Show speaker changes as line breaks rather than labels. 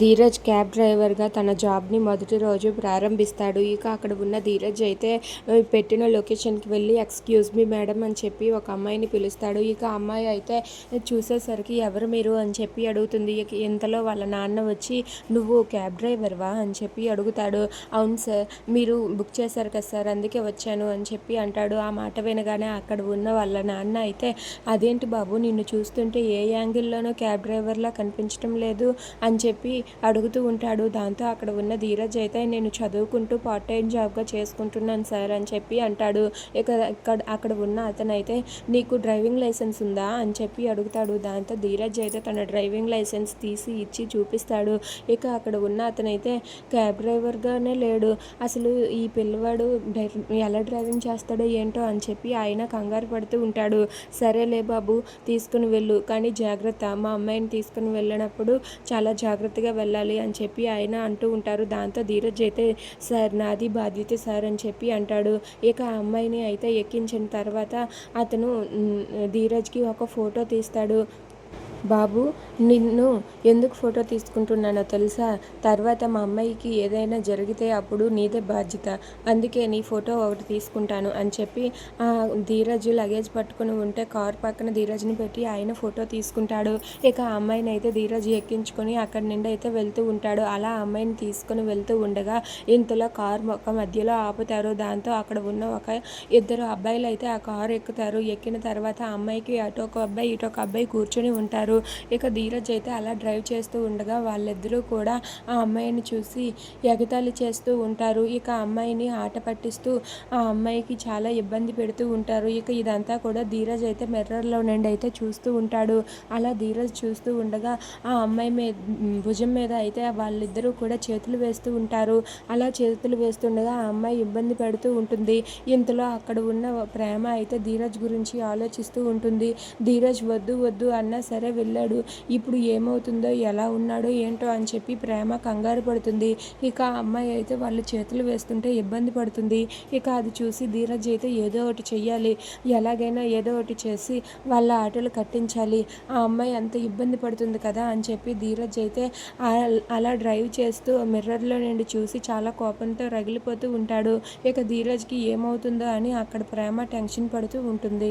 Dheeraj cab డ్రైవర్గా తన జాబ్ని మొదటి రోజు ప్రారంభిస్తాడు. ఇక అక్కడ ఉన్న ధీరజ్ అయితే పెట్టిన లొకేషన్కి వెళ్ళి ఎక్స్క్యూజ్ మీ మేడం అని చెప్పి ఒక అమ్మాయిని పిలుస్తాడు. ఇక అమ్మాయి అయితే చూసేసరికి ఎవరు మీరు? అని చెప్పి అడుగుతుంది. ఇక ఇంతలో వాళ్ళ నాన్న వచ్చి నువ్వు క్యాబ్ డ్రైవర్వా? అని చెప్పి అడుగుతాడు. అవును సార్ మీరు బుక్ చేశారు కదా సార్ అందుకే వచ్చాను అని చెప్పి అంటాడు. ఆ మాట వినగానే అక్కడ ఉన్న వాళ్ళ నాన్న అయితే అదేంటి బాబు నిన్ను చూస్తుంటే ఏ యాంగిల్లోనూ క్యాబ్ డ్రైవర్లా కనిపించడం లేదు అని చెప్పి అడుగుతూ ఉంటాడు దాంతో అక్కడ ఉన్న ధీరజ్ అయితే నేను చదువుకుంటూ పార్ట్ టైం జాబ్గా చేసుకుంటున్నాను సార్ అని చెప్పి అంటాడు. ఇక ఇక్కడ అక్కడ ఉన్న అతనైతే నీకు డ్రైవింగ్ లైసెన్స్ ఉందా? అని చెప్పి అడుగుతాడు. దాంతో ధీరజ్ అయితే తన డ్రైవింగ్ లైసెన్స్ తీసి ఇచ్చి చూపిస్తాడు. ఇక అక్కడ ఉన్న అతనైతే క్యాబ్ డ్రైవర్గానే లేడు. అసలు ఈ పిల్లవాడు ఎలా డ్రైవింగ్ చేస్తాడో ఏంటో? అని చెప్పి ఆయన కంగారు పడుతూ ఉంటాడు. సరేలే బాబు తీసుకుని వెళ్ళు. కానీ జాగ్రత్త మా అమ్మాయిని తీసుకుని వెళ్ళినప్పుడు చాలా జాగ్రత్తగా వెళ్ళాలి అని చెప్పి ఆయన అంటూ ఉంటారు. దాంతో ధీరజ్ అయితే సార్ నాది బాధ్యత సార్ అని చెప్పి అంటాడు. ఇక ఆ అమ్మాయిని అయితే ఎక్కించిన తర్వాత అతను ధీరజ్కి ఒక ఫోటో తీస్తాడు. బాబు నిన్ను ఎందుకు ఫోటో తీసుకుంటున్నానో తెలుసా? తర్వాత మా అమ్మాయికి ఏదైనా జరిగితే అప్పుడు నీదే బాధ్యత. అందుకే నీ ఫోటో ఒకటి తీసుకుంటాను అని చెప్పి ఆ ధీరజ్ లగేజ్ పట్టుకుని ఉంటే కార్ పక్కన ధీరజ్ని పెట్టి ఆయన ఫోటో తీసుకుంటాడు. ఇక ఆ అమ్మాయిని అయితే ధీరజ్ ఎక్కించుకొని అక్కడి నుండి అయితే వెళ్తూ ఉంటాడు. అలా ఆ అమ్మాయిని తీసుకొని వెళ్తూ ఉండగా ఇంతలో కార్ ఒక మధ్యలో ఆపుతారు. దాంతో అక్కడ ఉన్న ఒక ఇద్దరు అబ్బాయిలు అయితే ఆ కారు ఎక్కుతారు. ఎక్కిన తర్వాత ఆ అమ్మాయికి అటు ఒక అబ్బాయి ఇటు ఒక అబ్బాయి కూర్చొని ఉంటారు. ఇక ధీరజ్ అయితే అలా డ్రైవ్ చేస్తూ ఉండగా వాళ్ళిద్దరూ కూడా ఆ అమ్మాయిని చూసి ఎగతాళి చేస్తూ ఉంటారు. ఇక అమ్మాయిని ఆట పట్టిస్తూ ఆ అమ్మాయికి చాలా ఇబ్బంది పెడుతూ ఉంటారు. ఇక ఇదంతా కూడా ధీరజ్ అయితే మిర్రర్లో నుండి అయితే చూస్తూ ఉంటాడు. అలా ధీరజ్ చూస్తూ ఉండగా ఆ అమ్మాయి మీద భుజం మీద అయితే వాళ్ళిద్దరూ కూడా చేతులు వేస్తూ ఉంటారు. అలా చేతులు వేస్తుండగా ఆ అమ్మాయి ఇబ్బంది పెడుతూ ఉంటుంది. ఇంతలో అక్కడ ఉన్న ప్రేమ అయితే ధీరజ్ గురించి ఆలోచిస్తూ ఉంటుంది. ధీరజ్ వద్దు వద్దు అన్నా సరే వెళ్ళాడు. ఇప్పుడు ఏమవుతుందో ఎలా ఉన్నాడో ఏంటో అని చెప్పి ప్రేమ కంగారు పడుతుంది. ఇక ఆ అమ్మాయి అయితే వాళ్ళు చేతులు వేస్తుంటే ఇబ్బంది పడుతుంది. ఇక అది చూసి ధీరజ్ అయితే ఏదో ఒకటి చెయ్యాలి. ఎలాగైనా ఏదో ఒకటి చేసి వాళ్ళ ఆటలు కట్టించాలి. ఆ అమ్మాయి అంత ఇబ్బంది పడుతుంది కదా అని చెప్పి ధీరజ్ అయితే అలా డ్రైవ్ చేస్తూ మిర్రర్లో నుండి చూసి చాలా కోపంతో రగిలిపోతూ ఉంటాడు. ఇక ధీరజ్కి ఏమవుతుందో అని అక్కడ ప్రేమ టెన్షన్ పడుతూ ఉంటుంది.